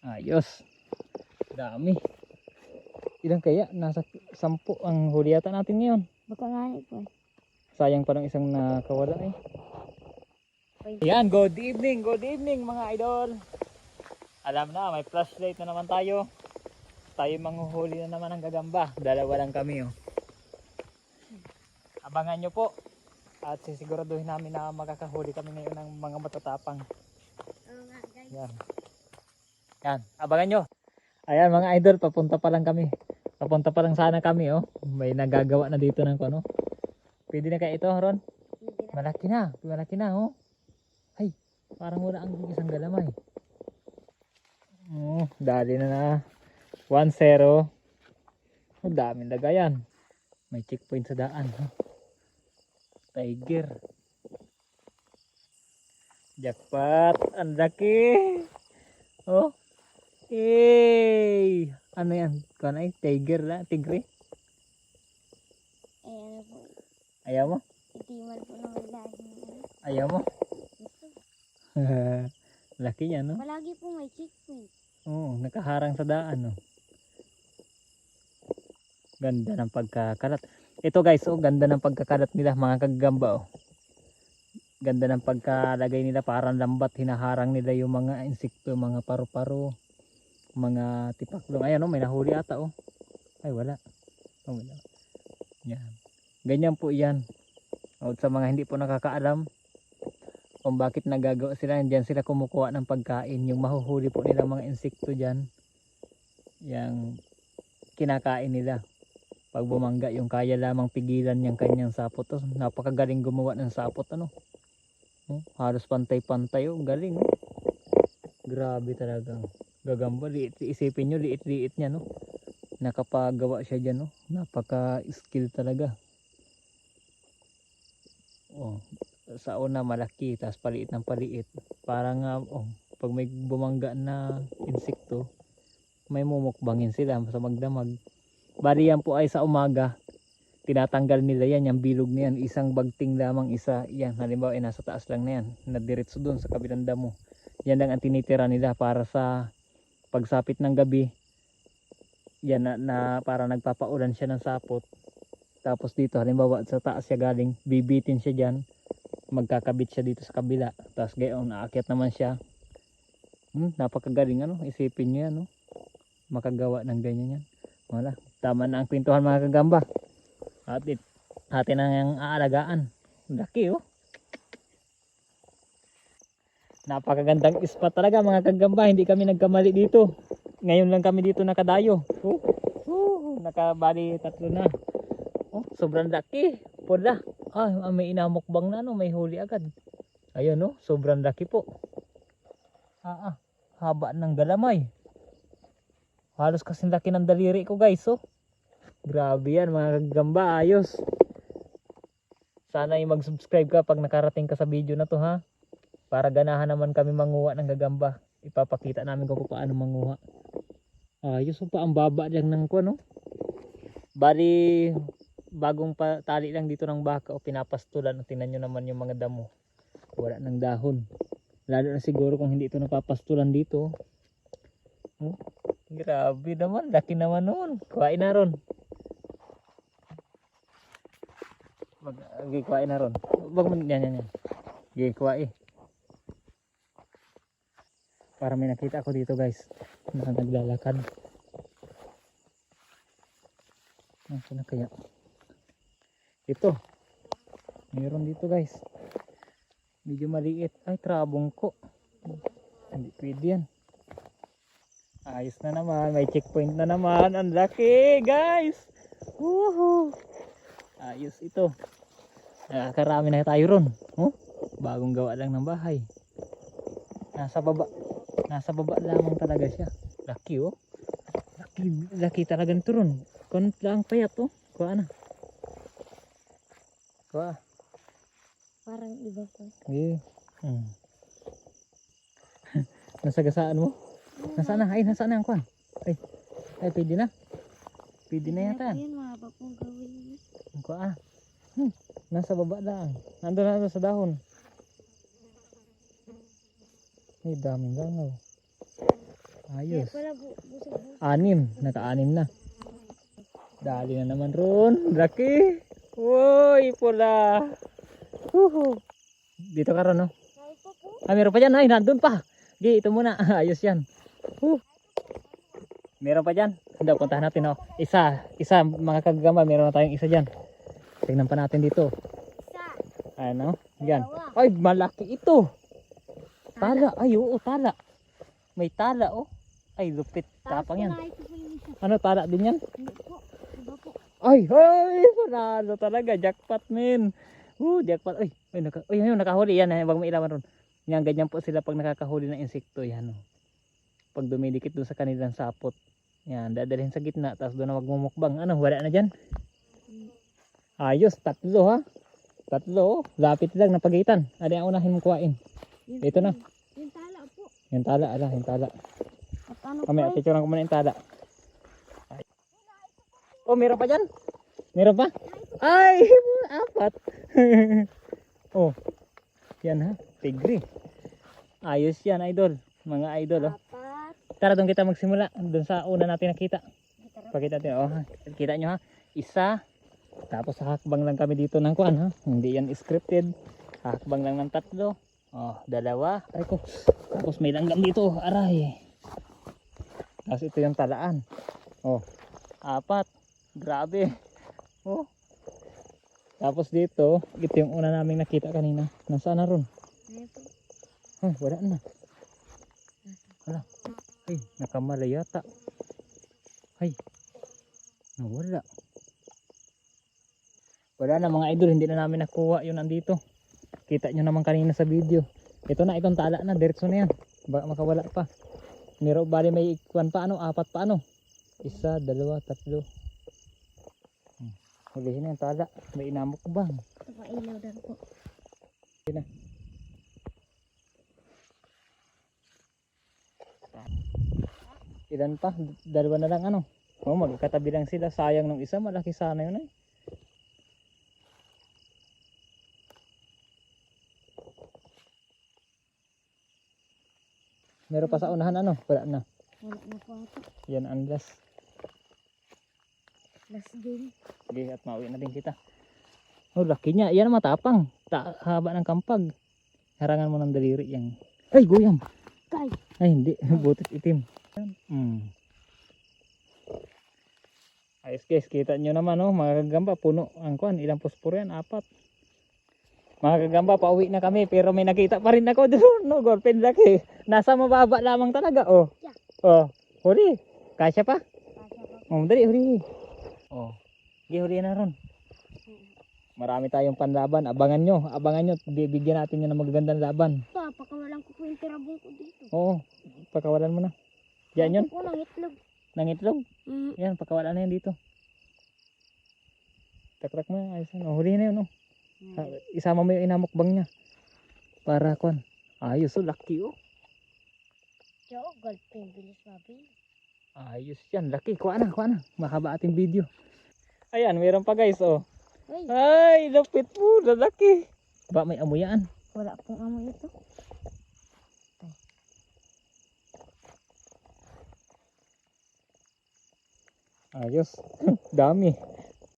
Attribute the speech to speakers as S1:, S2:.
S1: Ayos. Dami. Ilan kaya? Nasa sampu ang huli yata natin ngayon.
S2: Baka nga po.
S1: Sayang pa ng isang nakawala eh. Yan, good evening, good evening mga idol. Alam na, may flashlight na naman tayo. Tayo manghuhuli na naman ng gagamba. Dalawa lang kami oh. Abangan nyo po. At sisiguraduhin namin na makakahuli kami ngayon ng mga matatapang.
S2: Oo nga guys.
S1: Yan. Yan, abangan nyo. Ayan mga idol, papunta pa lang kami. Papunta pa lang sana kami oh. May nagagawa na dito ng ano. Pwede na kaya ito, Ron? Malaki na, malaki na oh. Ay, parang wala ang isang galamay. Oh, dali na na. 1-0. Ang daming lagayan. May checkpoint sa daan. oh. Tiger. Jackpot. Ang laki. Oh. Hey! Ano yan? Kung ay tiger na? Tigre?
S2: Eh ano po.
S1: Ayaw mo?
S2: Itiman po naman ano.
S1: Ayaw mo? Laki niya, no?
S2: Palagi po may checkpoint.
S1: Oo, nakaharang sa daan, no? Ganda ng pagkakalat. Ito guys, oh, ganda ng pagkakalat nila, mga kagamba, oh. Ganda ng pagkalagay nila, parang lambat, hinaharang nila yung mga insekto, mga paru-paro, mga tipaklong. Ayan, oh, may nahuli ata, oh. Ay, wala. Oh, wala. Yan. Ganyan po yan. O, sa mga hindi po nakakaalam, kung bakit nagagawa sila, diyan sila kumukuha ng pagkain. Yung mahuhuli po nila mga insekto dyan, yung kinakain nila. Pag bumangga, yung kaya lamang pigilan yung kanyang sapot. Oh, napakagaling gumawa ng sapot. Ano? Oh, halos pantay-pantay. Oh, galing. Oh. Grabe talaga. Gagamba. Liit, isipin nyo, liit-liit niya. No? Nakapagawa siya dyan. No? Napaka-skill talaga. Oh, sa una malaki tapos paliit ng paliit para nga oh, pag may bumangga na insekto may mumukbangin sila sa magdamag bali yan po ay sa umaga tinatanggal nila yan yung bilog na yan isang bagting lamang isa yan halimbawa ay nasa taas lang na yan na diretso doon sa kabilang damo yan lang ang tinitira nila para sa pagsapit ng gabi yan na, na para nagpapaulan siya ng sapot. Tapos dito halimbawa sa taas siya galing bibitin siya dyan magkakabit siya dito sa kabila. Tapos gayon naakyat naman siya. Hmm, napakagaling ano? Isipin nyo yan no? makagawa ng ganyan yan. Wala tama na ang kwentuhan mga kagamba. Atin atin ang aalagaan. Laki oh napakagandang spot talaga mga kagamba hindi kami nagkamali dito ngayon lang kami dito nakadayo oh, oh, nakabali tatlo na oh, sobrang laki pula ah, may inamukbang na no, may huli agad. Ayun no, sobrang laki po. Ah, ah, haba ng galamay. Halos kasing laki ng daliri ko guys, oh. Grabe yan mga gamba, ayos. Sana ay mag-subscribe ka pag nakarating ka sa video na to ha. Para ganahan naman kami manguha ng gagamba. Ipapakita namin kung paano manguha. Ayos oh, pa ang baba lang ng ko no. Bali bagong pa, tali lang dito ng baka o pinapastulan. O tingnan nyo naman yung mga damo. Wala ng dahon. Lalo na siguro kung hindi ito napapastulan dito. Oh, grabe naman. Laki naman noon kuhain na ron. Mag kuhain na ron. Wag mo yan yan yan. Kuhain para may nakita ako dito guys na naglalakad Nasaan na kaya? Ito. Meron dito guys. Medyo maliit. Ay, trabong ko. Hindi pwede yan. Ayos na naman. May checkpoint na naman. Ang laki guys. Woohoo. Ayos ito. Nakakarami na tayo ron. Oh, bagong gawa lang ng bahay. Nasa baba. Nasa baba lamang talaga siya. Laki oh. Laki, laki talaga nito ron. Kunot lang payat oh. Kuha na. Kuha.
S2: Parang iba po.
S1: Okay. Hmm. Nasagasaan mo? Nasaan na? Ay, nasaan na ang kwan? Ay, ay, pwede na. Pwede na yata.
S2: Yan, mahaba pong gawin
S1: kuha. Hmm. Nasa baba lang. Nandun na sa dahon. Ay, daming langaw. Ayos. Anim. Naka-anim na. Dali na naman ron. Laki. Uy, pula. Huhu. Dito ka ron, no?
S2: Po.
S1: Ah, meron pa dyan. Ay, nandun pa. Gi, ito muna. Ayos yan. Huh. Meron pa dyan. Hindi, puntahan natin. Oh. Isa. Isa, mga kagamba. Meron na tayong isa dyan. Tingnan pa natin dito.
S2: Isa.
S1: Ano? Yan. Ay, malaki ito. Tala. Ay, oo, tala. May tala, oh. Ay, lupit. Tapang yan.
S2: Yung.
S1: Ano, tala din yan? Ay, ay, panalo talaga. Jackpot, men. Uh, jackpot. Ay, ay, naka, ay, ayun, nakahuli. Yan, eh, wag mo ilawan ron. Yan, ganyan po sila pag nakakahuli ng insekto. Yan, oh. Pag dumidikit doon sa kanilang sapot. Yan, dadalhin sa gitna. Tapos doon na magmumukbang. Ano, wala na dyan? Ayos, tatlo ha. Tatlo, oh. Lapit lang na pagitan. Ano ang unahin mong kuhain?
S2: Yun
S1: Ito
S2: po.
S1: na.
S2: Yung tala
S1: ala, yung tala.
S2: Ano
S1: Kami, picturean ko muna yung tala. Ay. Oh, meron pa dyan? Meron pa? Ay, apat. oh, yan ha, tigre. Ayos yan, idol. Mga idol, oh. Tara, doon kita magsimula. Doon sa una natin nakita. Pakita natin, oh. Kita nyo ha. Isa. Tapos hakbang lang kami dito ng kuan ha. Hindi yan scripted. Hakbang lang ng tatlo. Oh, dalawa. Ay ko. Tapos may langgam dito. Aray. Tapos ito yung talaan. Oh, apat. Grabe. Oh. Tapos dito, ito yung una naming nakita kanina. Nasaan na ron? Oh, wala na. Wala. Ay, nakamala yata. Ay, nawala. Wala na mga idol, hindi na namin nakuha yun nandito. Kita nyo naman kanina sa video. Ito na, itong tala na, diretso na yan. Baka makawala pa. Meron bali may ikwan pa ano, apat pa ano. Isa, dalawa, tatlo. Hmm. Hulihin na yung tala. May inamok bang.
S2: Ito pa ilaw daw po.
S1: Ilan pa? Dalawa na lang ano. Oh, magkatabi lang sila. Sayang nung isa, malaki sana yun eh. Meron pa sa unahan ano? Wala na.
S2: Wala na po ata.
S1: Yan ang last.
S2: Last game.
S1: Sige, at mauwi na din kita. Oh, laki niya. Yan ang matapang. Ta haba ng kampag. Harangan mo ng daliri yan. Ay, guyam.
S2: Kay.
S1: Ay, hindi. Butit itim. Hmm. Ayos guys, kita nyo naman oh, mga kagamba, puno ang kuan, ilang posporo yan, apat. Mga kagamba, pauwi na kami, pero may nakita pa rin ako doon, no, golpen laki. Nasa mababa lamang talaga, oh.
S2: Yeah.
S1: Oh, huli. Kasya pa?
S2: Kasya pa.
S1: Oh, dali, huli. Oh, sige, huli na ron. Marami tayong panlaban, abangan nyo, abangan nyo, bibigyan natin yun ng magagandang laban.
S2: Pa, pakawalan ko po yung tirabong ko dito.
S1: Oo, pakawalan mo na. Yan yun,
S2: Ako po ng itlog.
S1: ng itlog.
S2: Mm.
S1: Yan, pakawalan na yan dito. Takrak mo yan, ayos yan. Oh, huli na yun, oh. Ah, Isama mo yung inamukbang niya. Para, kwan. Ayos, oh, lucky, oh.
S2: Yo, gold pen, bilis mabi.
S1: Ayos yan, lucky. Kuha na, kuha na. Mahaba ating video. Ayan, meron pa guys, oh.
S2: Uy,
S1: Ay, lapit mo, lalaki. Ba, may amoy yan.
S2: wala pong amoy ito.
S1: Ayos. Dami.